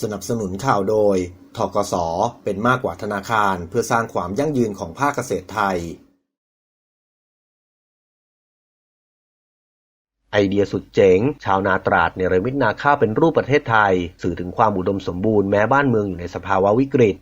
สนับสนุนข่าวโดย ทกส เป็นมากกว่าธนาคารเพื่อสร้างความยั่งยืนของภาคเกษตรไทย ไอเดียสุดเจ๋ง ชาวนาตราดในรมิดนาข้าวเป็นรูปประเทศไทย สื่อถึงความอุดมสมบูรณ์แม้บ้านเมืองอยู่ในสภาวะวิกฤต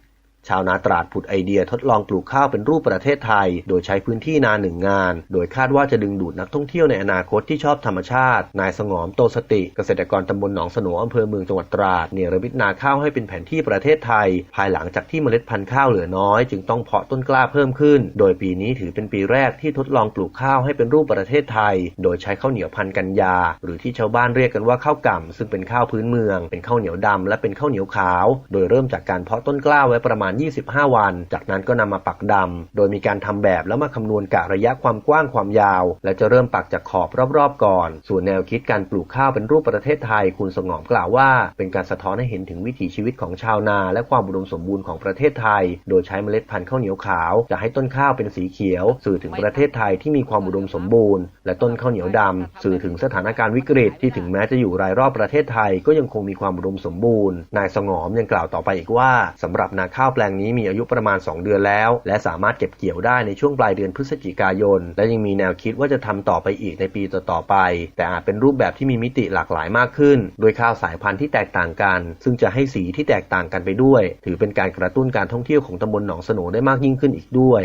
ชาวนาตราดผุดไอเดียทดลองปลูกข้าวเป็นรูปประเทศไทย โดยใช้พื้นที่นาหนึ่งงาน โดยคาดว่าจะดึงดูดนักท่องเที่ยวในอนาคตที่ชอบธรรมชาติ นายสงอมโตสติ เกษตรกรตำบลหนองสโหนอำเภอเมืองจังหวัดตราด เนรมิตนาข้าวให้เป็นแผนที่ประเทศไทย ภายหลังจากที่เมล็ดพันธุ์ข้าวเหลือน้อย จึงต้องเพาะต้นกล้าเพิ่มขึ้น โดยปีนี้ถือเป็นปีแรกที่ทดลองปลูกข้าวให้เป็นรูปประเทศไทย โดยใช้ข้าวเหนียวพันธุ์กัญญา หรือที่ชาวบ้านเรียกกันว่าข้าวก่ำซึ่งเป็นข้าวพื้นเมือง เป็นข้าวเหนียวดำและเป็นข้าวเหนียวขาว โดยเริ่มจากการเพาะต้นกล้าไว้ประมาณณ 25 วัน จากนั้นก็นำมาปักดำโดยมีการทำแบบแล้วมาคำนวณกะระยะความกว้างความยาว และจะเริ่มปักจากขอบรอบๆก่อน ส่วนแนวคิดการปลูกข้าวเป็นรูปประเทศไทย คุณสงอมกล่าวว่า เป็นการสะท้อนให้เห็นถึงวิถีชีวิตของชาวนา และความอุดมสมบูรณ์ของประเทศไทย โดยใช้เมล็ดพันธุ์ข้าวเหนียวขาว จะให้ต้นข้าวเป็นสีเขียว สื่อถึงประเทศไทยที่มีความอุดมสมบูรณ์ และต้นข้าวเหนียวดำสื่อถึงสถานการณ์วิกฤต ที่ถึงแม้จะอยู่รายรอบประเทศไทย ก็ยังคงมีความอุดมสมบูรณ์ นายสงอมยังกล่าวต่อไปอีกว่าสำหรับนาข้าวปลงนี้มีอายุประมาณ 2 เดือนแล้ว และสามารถเก็บเกี่ยวได้ในช่วงปลายเดือนพฤศจิกายน และยังมีแนวคิดว่าจะทำต่อไปอีกในปีต่อๆไป แต่อาจเป็นรูปแบบที่มีมิติหลากหลายมากขึ้น โดยข้าวสายพันธุ์ที่แตกต่างกัน ซึ่งจะให้สีที่แตกต่างกันไปด้วย ถือเป็นการกระตุ้นการท่องเที่ยวของตำบลหนองสนได้มากยิ่งขึ้นอีกด้วย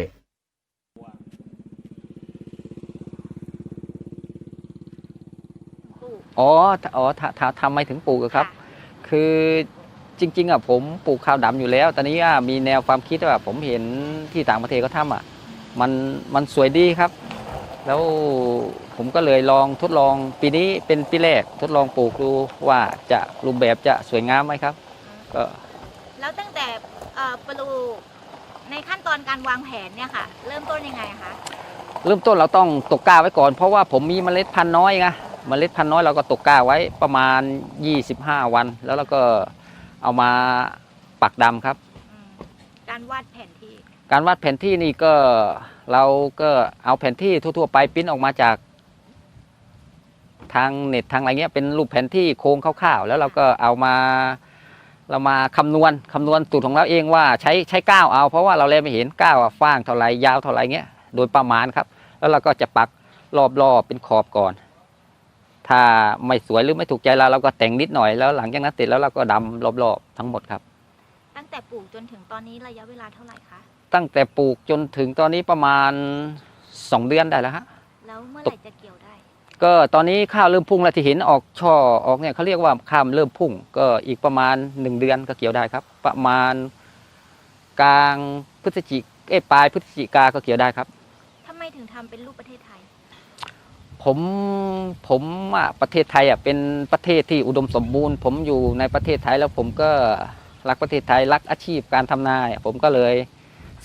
อ๋อ อ๋อทำไมถึงปลูกะครับ คือ จริง ๆอะผมปลูกข้าวดำอยู่แล้ว ตอนนี้อะมีแนวความคิดว่าผมเห็นที่ต่างประเทศเขาทำอะมันมันสวยดีครับ แล้วผมก็เลยลองทดลองปีนี้เป็นปีแรกทดลองปลูกดูว่าจะรูปแบบจะสวยงามไหมครับก็แล้วตั้งแต่เอ่อปลูกในขั้นตอนการวางแผนเนี่ยค่ะ เริ่มต้นยังไงคะเริ่มต้นเราต้องตกกล้าไว้ก่อน เพราะว่าผมมีเมล็ดพันธุ์น้อยไงเมล็ดพันธุ์น้อยเราก็ตกกล้าไว้ประมาณ 25 วัน แล้วเราก็ เอามาปักดำครับ อืมการวาดแผนที่ การวาดแผนที่นี่ก็เราก็เอาแผนที่ทั่วๆไปปริ้นออกมาจาก ทางเน็ตทางอะไรเงี้ยเป็นรูปแผนที่โครงคร่าวๆ แล้วเราก็เอามา เรามาคำนวณคำนวณสูตรของเราเองว่าใช้ใช้ก้าวเอา เพราะว่าเราเลยไม่เห็นก้าวฟ้างเท่าไหรยาวเท่าไหรเงี้ยโดยประมาณครับ แล้วเราก็จะปักรอบๆเป็นขอบก่อน ถ้าไม่สวยหรือไม่ถูกใจเราเราก็แต่งนิดหน่อยแล้วหลังจากนั้นเสร็จแล้วเราก็ดำรอบๆทั้งหมดครับ ตั้งแต่ปลูกจนถึงตอนนี้ระยะเวลาเท่าไหร่คะ ตั้งแต่ปลูกจนถึงตอนนี้ประมาณสองเดือนได้แล้วฮะ แล้วเมื่อไหร่จะเกี่ยวได้ ก็ตอนนี้ข้าวเริ่มพุ่งแล้วที่เห็นออกช่อออกเนี่ยเขาเรียกว่าข้ามเริ่มพุ่ง ก็อีกประมาณหนึ่งเดือนก็เกี่ยวได้ครับ ประมาณ กลางพฤศจิกเอ้ยปลายพฤศจิกาก็เกี่ยวได้ครับ ทำไมถึงทำเป็นรูปประเทศไทย ผมผมอะประเทศไทยอะเป็นประเทศที่อุดมสมบูรณ์ ผมอยู่ในประเทศไทยแล้วผมก็รักประเทศไทยรักอาชีพการทำนา ผมก็เลย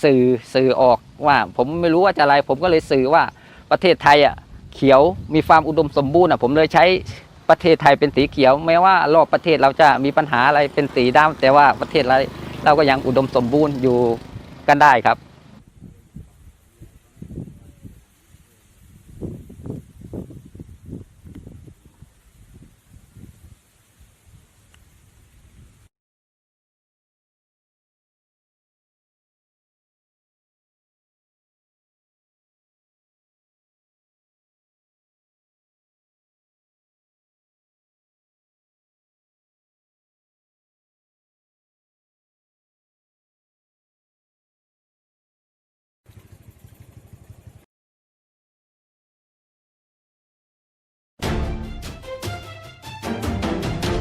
สื่อสื่อออกว่า ผมไม่รู้ว่าจะอะไร ผมก็เลยสื่อว่าประเทศไทยอะเขียวมีความอุดมสมบูรณ์อะผมเลยใช้ประเทศไทยเป็นสีเขียวแม้ว่ารอบประเทศเราจะมีปัญหาอะไรเป็นสีดำแต่ว่าประเทศเราเราก็ยังอุดมสมบูรณ์อยู่กันได้ครับ